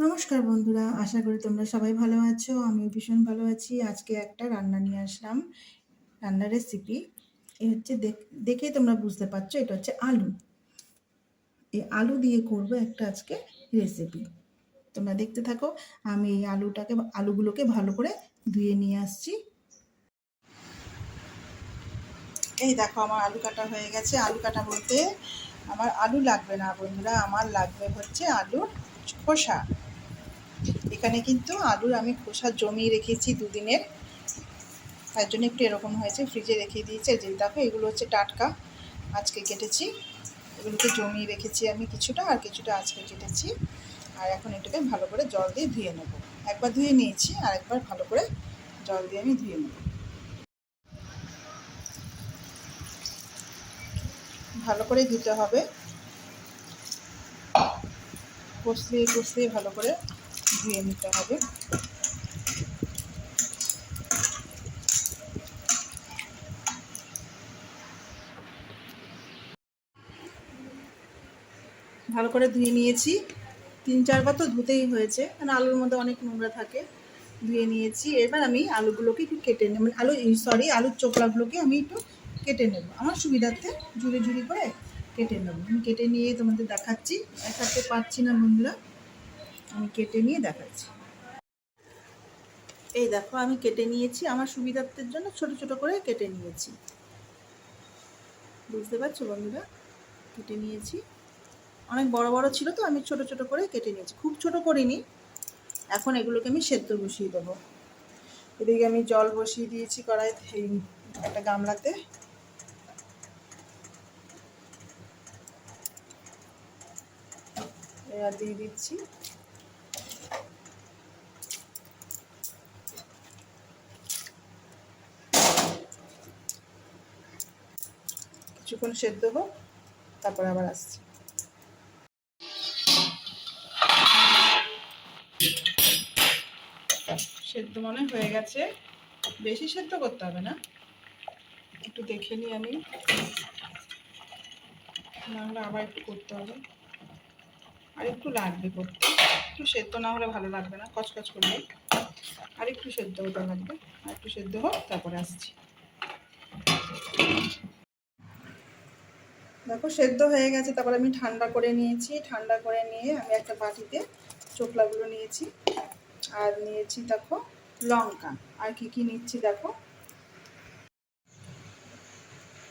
নমস্কার বন্ধুরা, আশা করি তোমরা সবাই ভালো আছো, আমিও ভীষণ ভালো আছি। আজকে একটা রান্না নিয়ে আসলাম, রান্নার রেসিপি এ হচ্ছে দেখ- তোমরা বুঝতে পারছ, এটা হচ্ছে আলু। এই আলু দিয়ে করব একটা আজকে রেসিপি তোমরা দেখতে থাকো, আমি এই আলুটাকে, আলুগুলোকে ভালো করে ধুয়ে নিয়ে আসছি। এই দেখো, আমার আলু কাটা হয়ে গেছে। আলু কাটা বলতে আমার আলু লাগবে না বন্ধুরা, আমার লাগবে হচ্ছে আলুর খোসা। এখানে কিন্তু আলুর আমি খোসা জমিয়ে রেখেছি দুদিনের। তার জন্য একটু এরকম হয়েছে, ফ্রিজে রেখে দিয়েছে। যে দেখো, এগুলো হচ্ছে টাটকা। আজকে কেটেছি। এগুলোকে জমিয়ে রেখেছি আমি কিছুটা, আর কিছুটা আজকে কেটেছি। আর এখন এটাকে ভালো করে জল দিয়ে ধুয়ে নেব। একবার ধুয়ে নিয়েছি, আর একবার ভালো করে জল দিয়ে আমি ধুয়ে নেব। ভালো করে ধুতে হবে। কষলিয়ে কষলিয়ে ভালো করে ধুয়ে নিতে হবে। ভালো করে ধুয়ে নিয়েছি। তিন চারবার তো ধুতেই হয়েছে। কারণ আলুর মধ্যে অনেক নোংরা থাকে। ধুয়ে নিয়েছি। এবার আমি আলুগুলোকে একটু কেটে নেব। মানে আলু সরি আলুর চোকলাগুলোকে আমি একটু কেটে নেব। আমার সুবিধার্থে ঝুড়ি ঝুড়ি করে কেটে নেব। আমি কেটে নিয়ে তোমাদের দেখাচ্ছি। দেখাতে পারছি না বন্ধুরা। আমি কেটে নিয়ে দেখাচ্ছি। এই দেখো, আমি কেটে নিয়েছি। আমার সুবিধার্থের জন্য ছোট ছোট করে কেটে নিয়েছি। বুঝতে পারছ বন্ধুরা? কেটে নিয়েছি। অনেক বড় বড় ছিল তো, আমি ছোট ছোট করে কেটে নিয়েছি। খুব ছোট করিনি। এখন এগুলোকে আমি সেদ্ধ বসিয়ে দেবো। এদিকে আমি জল বসিয়ে দিয়েছি কড়াই একটা গামলাতে। এবার দিয়ে দিচ্ছি। কিছুক্ষণ সেদ্ধ হোক, তারপর আবার আসছি। সেদ্ধ মনে হয়ে গেছে। বেশি সেদ্ধ করতে হবে না। একটু দেখে নিই আমি। নাহলে আবার একটু করতে হবে। আর একটু লাগবে করতে। একটু সেদ্ধ না হলে ভালো লাগবে না, কচকচ করলে। আর একটু সেদ্ধ হতে লাগবে। আর একটু সেদ্ধ হোক, তারপরে আসছি। দেখো, সেদ্ধ হয়ে গেছে, তারপর আমি ঠান্ডা করে নিয়েছি। ঠান্ডা করে নিয়ে আমি একটা বাটিতে চোখলাগুলো নিয়েছি। আর নিয়েছি দেখো, লঙ্কা। আর কি কি নিচ্ছি দেখো?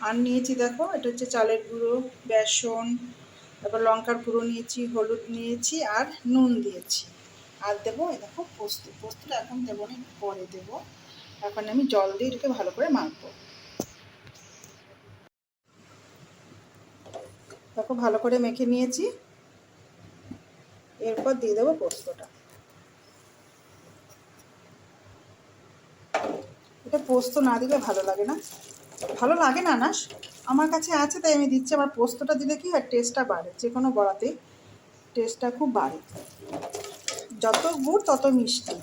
আর নিয়েছি দেখো, এটা হচ্ছে চালের গুঁড়ো, বেসন, তারপর লঙ্কার গুঁড়ো নিয়েছি, হলুদ নিয়েছি, আর নুন দিয়েছি। আর দেবো দেখো, পোস্ত। পোস্তটা এখন দেবো না, পরে দেবো। এখন আমি জল দিয়ে এটাকে ভালো করে মাখবো। দেখো ভালো করে মেখে নিয়েছি। এরপর দিয়ে দেবো পোস্তটা। এটা পোস্ত না দিলে ভালো লাগে না। ভালো লাগে না না? আমার কাছে আছে, তাই আমি দিচ্ছি। আমার পোস্তটা দিলে কি হয় টেস্টটা বাড়ে। যে কোনো বড়াতেই টেস্টটা খুব বাড়ে। যত গুড়, তত মিষ্টি।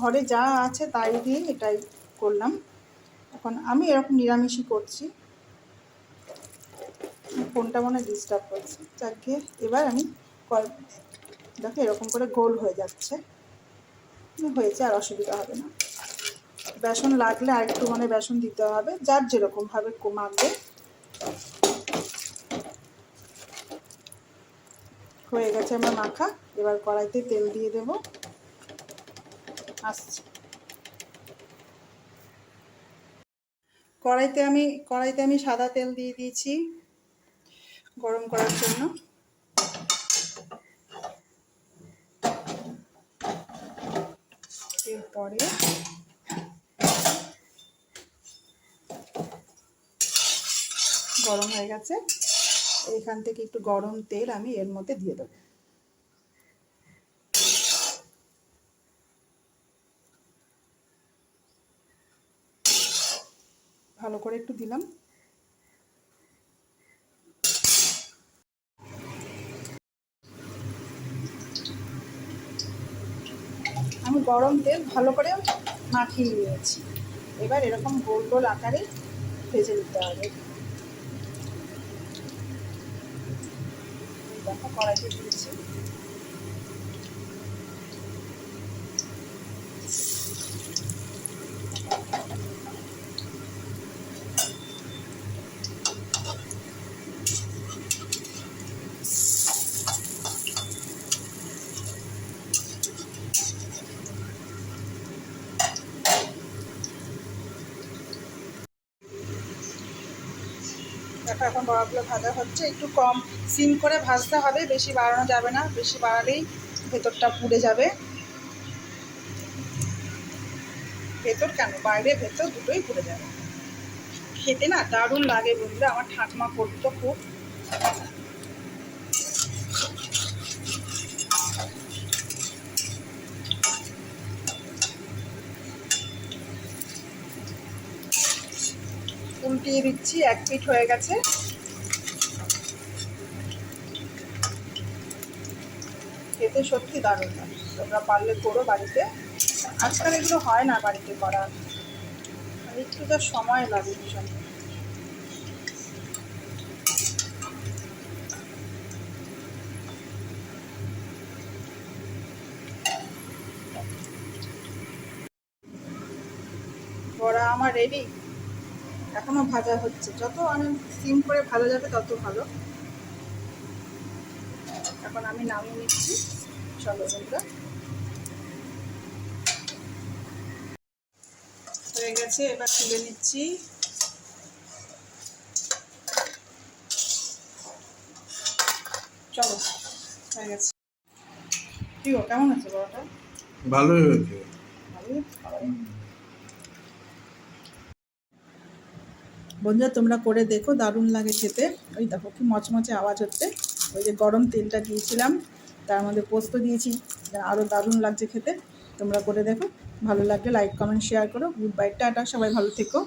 ঘরে যা আছে, তাই দিয়ে এটাই করলাম। এখন আমি এরকম নিরামিষই করছি। ফোনটা মনে ডিস্টার্ব করছে? যাকে এবার আমি কল দেখো এরকম করে গোল হয়ে যাচ্ছে। হয়েছে আর অসুবিধা হবে না। বেসন লাগলে আর একটু মানে বেসন দিতে হবে। যার যেরকমভাবে কমাবে হয়ে গেছে আমার মাখা। এবার কড়াইতে তেল দিয়ে দেব। আসছে। কড়াইতে আমি কড়াইতে আমি সাদা তেল দিয়ে দিয়েছি। গরম করার জন্য। এরপরে গরম হয়ে গেছে। এখান থেকে একটু গরম তেল আমি এর মধ্যে দিয়ে দেবো। ভালো করে একটু দিলাম আমি গরম তেল ভালো করে মাখিয়ে নিয়েছি। এবার এরকম গোল গোল আকারে ভেজে নিতে হবে। দেখো কড়াইতে দিয়েছি। দেখো, এখন বড়াগুলো ভাজা হচ্ছে। একটু কম সিম করে ভাজতে হবে, বেশি বাড়ানো যাবে না, বেশি বাড়ালেই ভেতরটা পুড়ে যাবে। ভেতর কেন? বাইরে ভেতর দুটোই পুড়ে যাবে। খেতে না দারুণ লাগে বন্ধুরা, আমার ঠাকমা করতো খুব। উল্টিয়ে দিচ্ছি, এক পিঠ হয়ে গেছে। খেতে সত্যি দারুণ তোমরা পারলে করো বাড়িতে। আজকাল এগুলো হয় না বাড়িতে করা। একটু তো সময় লাগে ভীষণ। বড়া, আমার রেডি এখনও ভাজা হচ্ছে। যত অনেক সিম করে ভাজা যাবে তত ভালো। এখন আমি নামিয়ে নিচ্ছি। চলো বন্ধুরা। হয়ে গেছে এবার তুলে নিচ্ছি। চলো হয়ে গেছে। কি কেমন আছে বড়টা? ভালোই হয়েছে। ভালোই। বন্ধুরা, তোমরা করে দেখো, দারুণ লাগে খেতে। ওই দেখো কি মচমচে আওয়াজ হচ্ছে। ওই যে গরম তেলটা দিয়েছিলাম, তার মধ্যে পোস্ত দিয়েছি আরও দারুণ লাগছে খেতে। তোমরা করে দেখো, ভালো লাগলে লাইক কমেন্ট শেয়ার করো। গুড বাই টাটা, সবাই ভালো থেকো।